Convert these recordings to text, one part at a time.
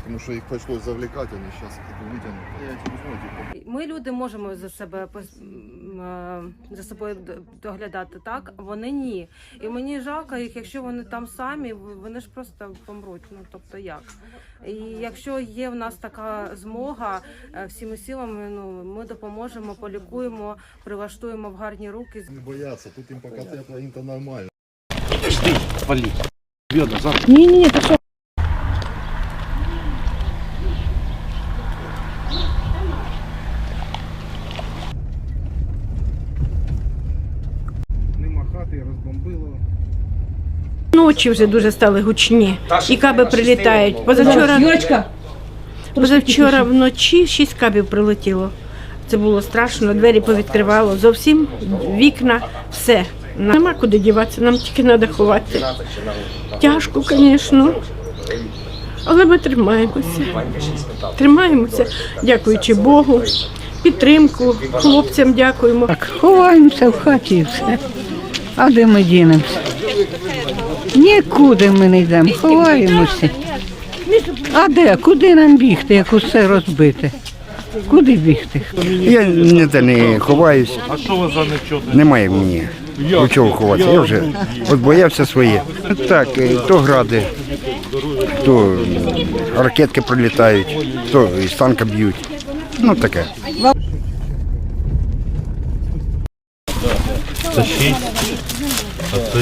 Потому что их пришлось завлекать, они сейчас их вытянут. Я эти возьму, эти Ми люди можемо за себе пос- м, е, за собою д- доглядати так. Вони ні. І мені жалко їх, якщо вони там самі, в- вони ж просто помруть. Ну тобто як? І якщо є в нас така змога е, всіми силами, ну ми допоможемо, полікуємо, прилаштуємо в гарні руки. Не боятся, тут им пока тепло, им-то нормально. Ні, ні, ти що? Хати, розбомбило. Ночі вже дуже стали гучні. І каби прилітають. Позавчора, позавчора вночі шість кабів прилетіло. Це було страшно, двері повідкривало, зовсім вікна, все. Нема куди діватися, нам тільки треба ховати. Тяжко, звісно. Але ми тримаємося. Тримаємося, дякуючи Богу, підтримку, хлопцям дякуємо. Так, ховаємося в хаті і все. А де ми дінемося? Нікуди ми не йдемо, ховаємося. А де? Куди нам бігти, як усе розбите? Куди бігти? Я ніде не ховаюсь. А що вас за нічого? Немає мені. У чого ховатися? Я вже от боявся своє. Так, е, то гради, то ракетки прилітають, то із танка б'ють. Ну таке. Це 6, а це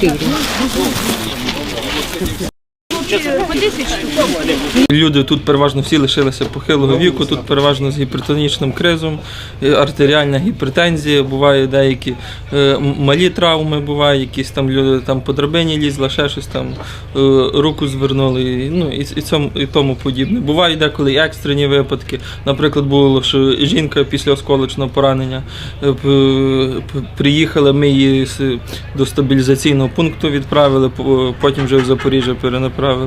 8. Люди тут переважно всі лишилися похилого віку, тут переважно з гіпертонічним кризом, е, артеріальна гіпертензія, буває деякі е, малі травми, буває, якісь там люди там по драбині лізла, ще щось там, е, руку звернули, ну і, цьому, і тому подібне. Бувають деколи екстрені випадки. Наприклад, було, що жінка після осколочного поранення приїхала, ми її до стабілізаційного пункту відправили, потім вже в Запоріжжя перенаправили.